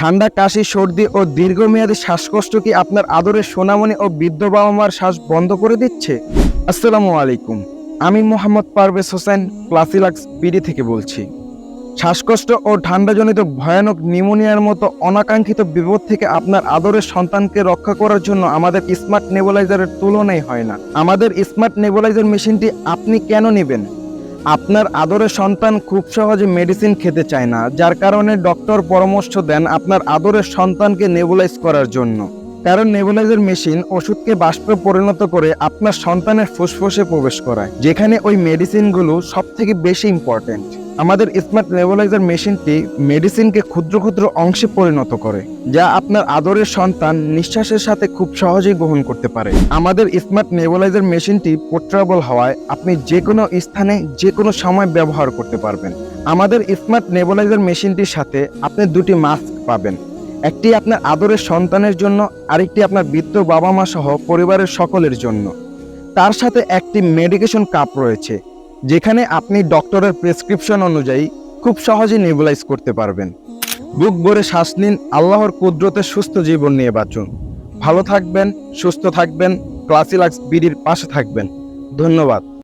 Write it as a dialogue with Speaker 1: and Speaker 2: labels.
Speaker 1: ঠান্ডা, কাশি, সর্দি ও দীর্ঘমেয়াদী শ্বাসকষ্ট কি আপনার আদরের সোনামণি ও বৃদ্ধ বাবা মার শ্বাস বন্ধ করে দিচ্ছে? আসসালামু আলাইকুম। আমি মোহাম্মদ পারভেজ হোসেন, ক্লাসিলাক্স পিডি থেকে বলছি। শ্বাসকষ্ট ও ঠান্ডাজনিত ভয়ানক নিউমোনিয়ার মতো অনাকাঙ্ক্ষিত বিপদ থেকে আপনার আদরের সন্তানকে রক্ষা করার জন্য আমাদের স্মার্ট নেবুলাইজারের তুলনাই হয় না। আমাদের স্মার্ট নেবুলাইজার মেশিনটি আপনি কেন নেবেন? আপনার আদরের সন্তান খুব সহজে মেডিসিন খেতে চায় না, যার কারণে ডক্টর পরামর্শ দেন আপনার আদরের সন্তানকে নেবুলাইজ করার জন্য। কারণ নেবুলাইজার মেশিন ওষুধকে বাষ্পে পরিণত করে আপনার সন্তানের ফুসফুসে প্রবেশ করায়, যেখানে ওই মেডিসিনগুলো সব থেকে বেশি ইম্পর্টেন্ট আমাদের স্মার্ট নেবুলাইজার মেশিনটি মেডিসিনকে ক্ষুদ্র ক্ষুদ্র অংশে পরিণত করে, যা আপনার আদরের সন্তান নিঃশ্বাসের সাথে খুব সহজেই গ্রহণ করতে পারে। আমাদের স্মার্ট নেবুলাইজার মেশিনটি পোর্টেবল হওয়ায় আপনি যে কোনো স্থানে, যে কোনো সময় ব্যবহার করতে পারবেন। আমাদের স্মার্ট নেবুলাইজার মেশিনটির সাথে আপনি দুটি মাস্ক পাবেন। একটি আপনার আদরের সন্তানের জন্য, আরেকটি আপনার বৃদ্ধ বাবা মা সহ পরিবারের সকলের জন্য। তার সাথে একটি মেডিকেশন কাপ রয়েছে যেখানে আপনি ডক্টরের প্রেসক্রিপশন অনুযায়ী খুব সহজে নেবুলাইজ করতে পারবেন। বুক ভরে শ্বাস নিন, আল্লাহর কুদরতে সুস্থ জীবন নিয়ে বাঁচুন। ভালো থাকবেন, সুস্থ থাকবেন ক্লাসিলাক্স বিডির পাশে থাকবেন। ধন্যবাদ।